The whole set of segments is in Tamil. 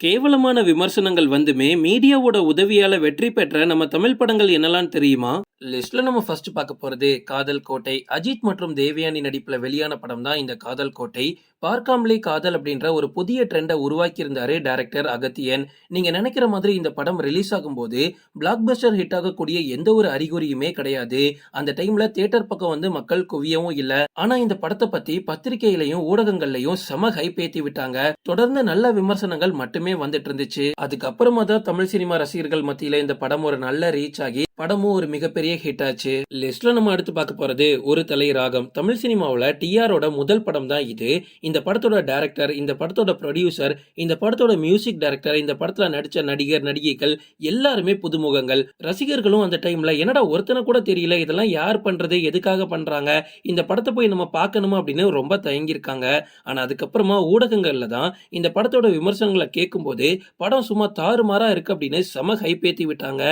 கேவலமான விமர்சனங்கள் வந்துமே மீடியாவோட உதவியால வெற்றி பெற்ற நம்ம தமிழ் படங்கள் என்னலாம் தெரியுமா? லிஸ்ட்ல நம்ம ஃபர்ஸ்ட் பார்க்க போறது காதல் கோட்டை. அஜித் மற்றும் தேவயானி நடிப்புல வெளியான படம் தான் இந்த காதல் கோட்டை. பார்க்காமலே காதல் அப்படின்ற ஒரு புதிய ட்ரெண்டை உருவாக்கி இருந்தாரு டைரக்டர் அகத்தியன். நீங்க நினைக்கிற மாதிரி இந்த படம் ரிலீஸ் ஆகும்போது பிளாக் பஸ்டர் ஹிட் ஆகக்கூடிய எந்த ஒரு அறிகுறியுமே கிடையாது. அந்த டைம்ல தியேட்டர் பக்கம் வந்து மக்கள் குவியவும் இல்ல. ஆனா இந்த படத்தை பத்தி பத்திரிகையிலையும் ஊடகங்கள்லயும் செம ஹைப் ஏத்தி விட்டாங்க. தொடர்ந்து நல்ல விமர்சனங்கள் மட்டுமே வந்துட்டு இருந்துச்சு. அதுக்கப்புறமா தான் தமிழ் சினிமா ரசிகர்கள் மத்தியில இந்த படம் ஒரு நல்ல ரீச் ஆகி படமும் ஒரு மிகப்பெரிய ஹிட் ஆச்சு. லிஸ்ட்ல நம்ம அடுத்து பார்க்க போறது ஒரு தலை ராகம் தமிழ் சினிமாவில் டிஆரோட முதல் படம் தான் இது. இந்த படத்தோட டேரக்டர் இந்த படத்தோட ப்ரொடியூசர் இந்த படத்தோட மியூசிக் டைரக்டர் இந்த படத்துல நடிச்ச நடிகர் நடிகைகள் எல்லாருமே புதுமுகங்கள். ரசிகர்களும் அந்த டைம்ல என்னடா ஒருத்தனை கூட தெரியல இதெல்லாம் யார் பண்றது எதுக்காக பண்றாங்க இந்த படத்தை போய் நம்ம பார்க்கணுமா அப்படின்னு ரொம்ப தயங்கியிருக்காங்க. ஆனா அதுக்கப்புறமா ஊடகங்கள்ல தான் இந்த படத்தோட விமர்சனங்களை கேட்கும்போது படம் சும்மா தாறுமாறா இருக்கு அப்படின்னு செம ஹைப் ஏத்தி விட்டாங்க.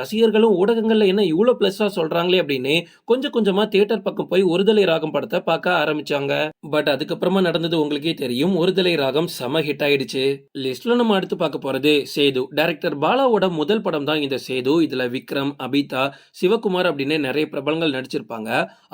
ரசிகர்களும் ஊடகங்களில் என்ன இவ்வளோ ப்ளஸ்ஸாக சொல்றாங்களே அப்படின்னு கொஞ்சம் கொஞ்சமாக தியேட்டர் பக்கம் போய் ஒருதலை ராகம் படத்தை பார்க்க ஆரம்பிச்சாங்க. பட் அதுக்கப்புறமா நடந்தது உங்களுக்கே தெரியும் ஒருதலை ராகம் செம ஹிட் ஆயிடுச்சு. லிஸ்ட்ல நம்ம அடுத்து பார்க்க போறது சேது. டைரக்டர் பாலாவோட முதல் படம் தான் இந்த சேது. இதுல விக்ரம் அபிதா சிவகுமார் அப்படின்னு நிறைய பிரபலங்கள் நடிச்சிருப்பாங்க.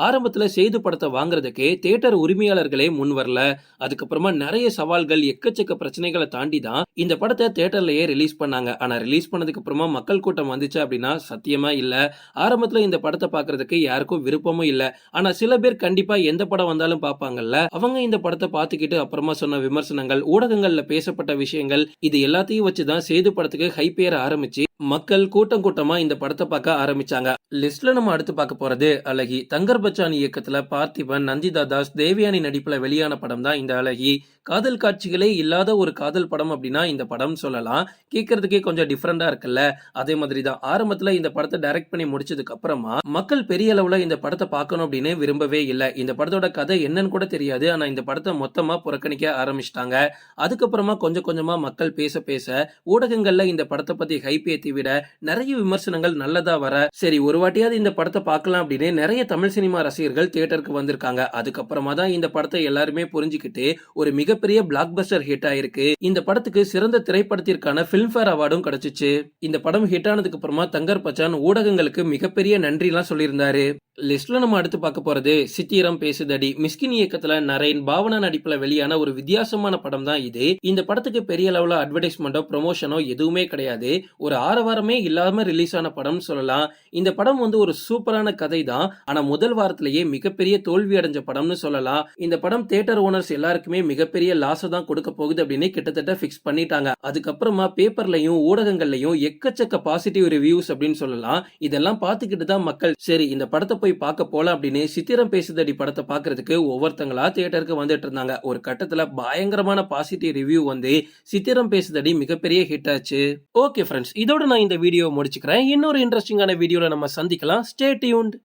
ஆரம்பத்தில் சேது படத்தை வாங்குறதுக்கு தியேட்டர் உரிமையாளர்களே முன் வரல. அதுக்கப்புறமா நிறைய சவால்கள் எக்கச்சக்க பிரச்சனைகளை தாண்டி தான் இந்த படத்தை தியேட்டர்லயே ரிலீஸ் பண்ணாங்க. ஆனால் ரிலீஸ் பண்ணதுக்கு அப்புறமா மக்கள் கூட்டம் வந்துச்சு அப்படின்னா சத்தியமா இல்ல. ஆரம்பத்துல இந்த படத்தை பார்க்கறதுக்கு யாருக்கும் விருப்பமும் இல்ல. ஆனா சில பேர் கண்டிப்பா எந்த படம் வந்தாலும் பார்ப்பாங்கல்ல அவங்க இந்த படத்தை பார்த்துக்கிட்டு அப்புறமா சொன்ன விமர்சனங்கள் ஊடகங்கள்ல பேசப்பட்ட விஷயங்கள் இது எல்லாத்தையும் வச்சுதான் சேது படத்துக்கு ஹைப் ஏற ஆரம்பிச்சு. மக்கள் கூட்டம் கூட்டமா இந்த படத்தை பார்க்க ஆரம்பிச்சாங்க. லிஸ்ட்ல நம்ம அடுத்து பார்க்க போறது அழகி. தங்கர் பச்சான் இயக்கத்துல பார்த்திபன் நந்திதா தாஸ் தேவயானி நடிப்புல வெளியான படம் தான் இந்த அழகி. காதல் காட்சிகளே இல்லாத ஒரு காதல் படம் அப்படின்னா இந்த படம் சொல்லலாம். கேட்கறதுக்கே கொஞ்சம் டிஃப்ரெண்டா இருக்குல்ல. அதே மாதிரி தான் ஆரம்பத்துல இந்த படத்தை டைரக்ட் பண்ணி முடிச்சதுக்கு அப்புறமா மக்கள் பெரிய அளவுல இந்த படத்தை பார்க்கணும் அப்படின்னு விரும்பவே இல்லை. இந்த படத்தோட கதை என்னன்னு கூட தெரியாது. ஆனா இந்த படத்தை மொத்தமா புறக்கணிக்க ஆரம்பிச்சிட்டாங்க. அதுக்கப்புறமா கொஞ்சம் கொஞ்சமா மக்கள் பேச பேச ஊடகங்கள்ல இந்த படத்தை பத்தி ஹைப் ஏத்தி விட நிறைய விமர்சனங்கள் நல்லதா வர சரி ஒரு வாட்டியாவது இந்த படத்தை பார்க்கலாம் அப்படின்னு நிறைய தமிழ் சினிமா ரசிகர்கள் தியேட்டருக்கு வந்திருக்காங்க. அதுக்கப்புறமா தான் இந்த படத்தை எல்லாருமே புரிஞ்சுக்கிட்டு ஒரு மிகப்பெரிய பிளாக் பஸ்டர் ஹிட் ஆயிருக்கு. இந்த படத்துக்கு சிறந்த திரைப்படத்திற்கான பிலிம்ஃபேர் அவார்டும் கிடைச்சிச்சு. இந்த படம் ஹிட் ஆனதுக்கு அப்புறமா தங்கர் பச்சான் ஊடகங்களுக்கு மிகப்பெரிய நன்றி எல்லாம் சொல்லியிருந்தாரு. லிஸ்ட்ல நம்ம அடுத்து பார்க்க போறது சித்திரம் பேசுதடி. மிஸ்கின் இயக்கத்துல நரேன் பாவனா நடிப்புல வெளியான ஒரு வித்தியாசமான படம் தான் இது. இந்த படத்துக்கு பெரிய அளவுல அட்வர்டைஸ்மெண்டோ ப்ரொமோஷனோ எதுவுமே கிடையாது. ஒரு ஆரவாரமே இல்லாம ரிலீஸ் ஆன படம் சொல்லலாம். இந்த படம் வந்து ஒரு சூப்பரான கதை தான். ஆனா முதல் வாரத்திலேயே மிகப்பெரிய தோல்வி அடைஞ்ச படம்னு சொல்லலாம். இந்த படம் தியேட்டர் ஓனர்ஸ் எல்லாருக்குமே மிகப்பெரிய லாஸை தான் கொடுக்க போகுது அப்படின்னு கிட்டத்தட்ட ஃபிக்ஸ் பண்ணிட்டாங்க. அதுக்கப்புறமா பேப்பர்லயும் ஊடகங்கள்லயும் எக்கச்சக்க பாசிட்டிவ் ரிவ்யூஸ் அப்படின்னு சொல்லலாம். இதெல்லாம் பார்த்துக்கிட்டு தான் மக்கள் சரி இந்த படத்தை போய் பார்க்க போகலாம் அப்படின்னு சித்திரம் பேசுதடி படத்தை பார்க்கறதுக்கு ஒவ்வொருத்தங்களா தியேட்டருக்கு வந்துட்டு இருந்தாங்க. ஒரு கட்டத்துல பயங்கரமான பாசிட்டிவ் ரிவ்யூ வந்து சித்திரம் பேசுதடி மிகப்பெரிய ஹிட் ஆச்சு. ஓகே ஃப்ரெண்ட்ஸ் இதோட நான் இந்த வீடியோ முடிச்சுக்கிறேன். இன்னொரு இன்ட்ரெஸ்டிங்கான வீடியோவில் நம்ம சந்திக்கலாம். Stay tuned